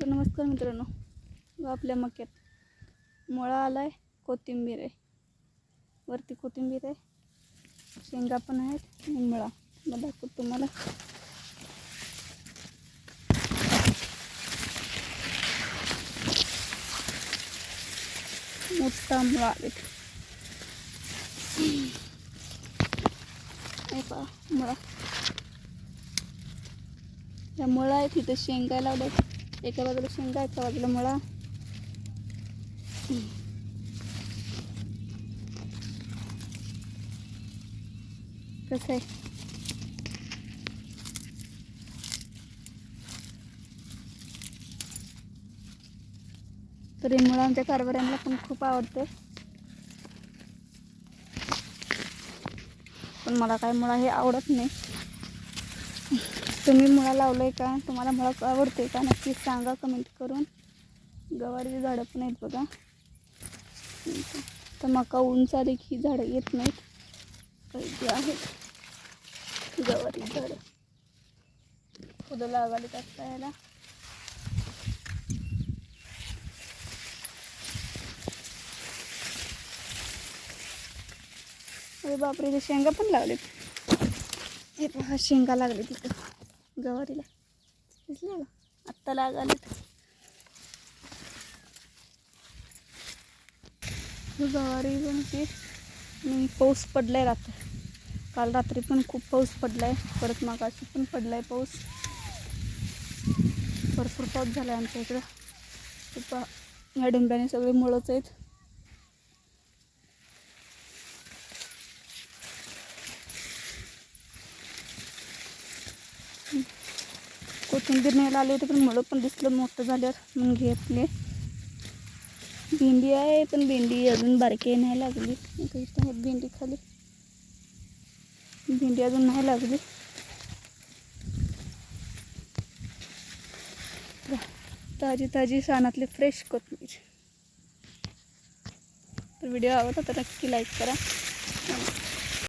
तर नमस्कार मित्रांनो आपल्या मक्यात मुळा आला आहे कोथिंबीर आहे. वरती कोथिंबीर आहे शेंगा पण आहेत आणि मुळा. मग दाखवतो तुम्हाला. मोठा मुळा आले पहा मुळा. या मुळा आहेत तिथं शेंगा लावल्यात. एका बाजूला शेंगा एका बाजूला मुळा. कसं आहे? तर हे मुळा आमच्या कारभाऱ्यांना पण खूप आवडते. पण मला काय मुळा हे आवडत नाही. तुम्ही मुळा आहे का? तुम्हाला मुळा आवडते का? नक्की सांगा कमेंट करून. गवारीची झाडं पण आहेत बघा. तर मका उंच आली की झाडं येत नाहीत. काही आहेत गवारी झाडं. फुलं लागाली टाकता याला अरे बापरे शेंगा पण लावलेत. हे पहा शेंगा लागले तिथं गवारीला. दिसलं का? आत्ता लागालेत गवारी पण ती पाऊस पडलाय रात्री. काल रात्री पण खूप पाऊस पडलाय. परत मागाशी पण पडलाय पाऊस. भरपूर पाऊस झालाय आमच्या इकडं. खूप पहा या सगळे मुळंच आहेत. कोथिंबीर न्यायला आले होते पण मुळं पण दिसलं मोठं झाल्यावर. मग घेतले भेंडी आहे पण भेंडी अजून बारकी नाही लागली. भेंडी खाली. भेंडी अजून नाही लागली. ताजी ताजी सानातली फ्रेश कोथिंबीर. तर व्हिडिओ आवडला तर नक्की लाईक करा.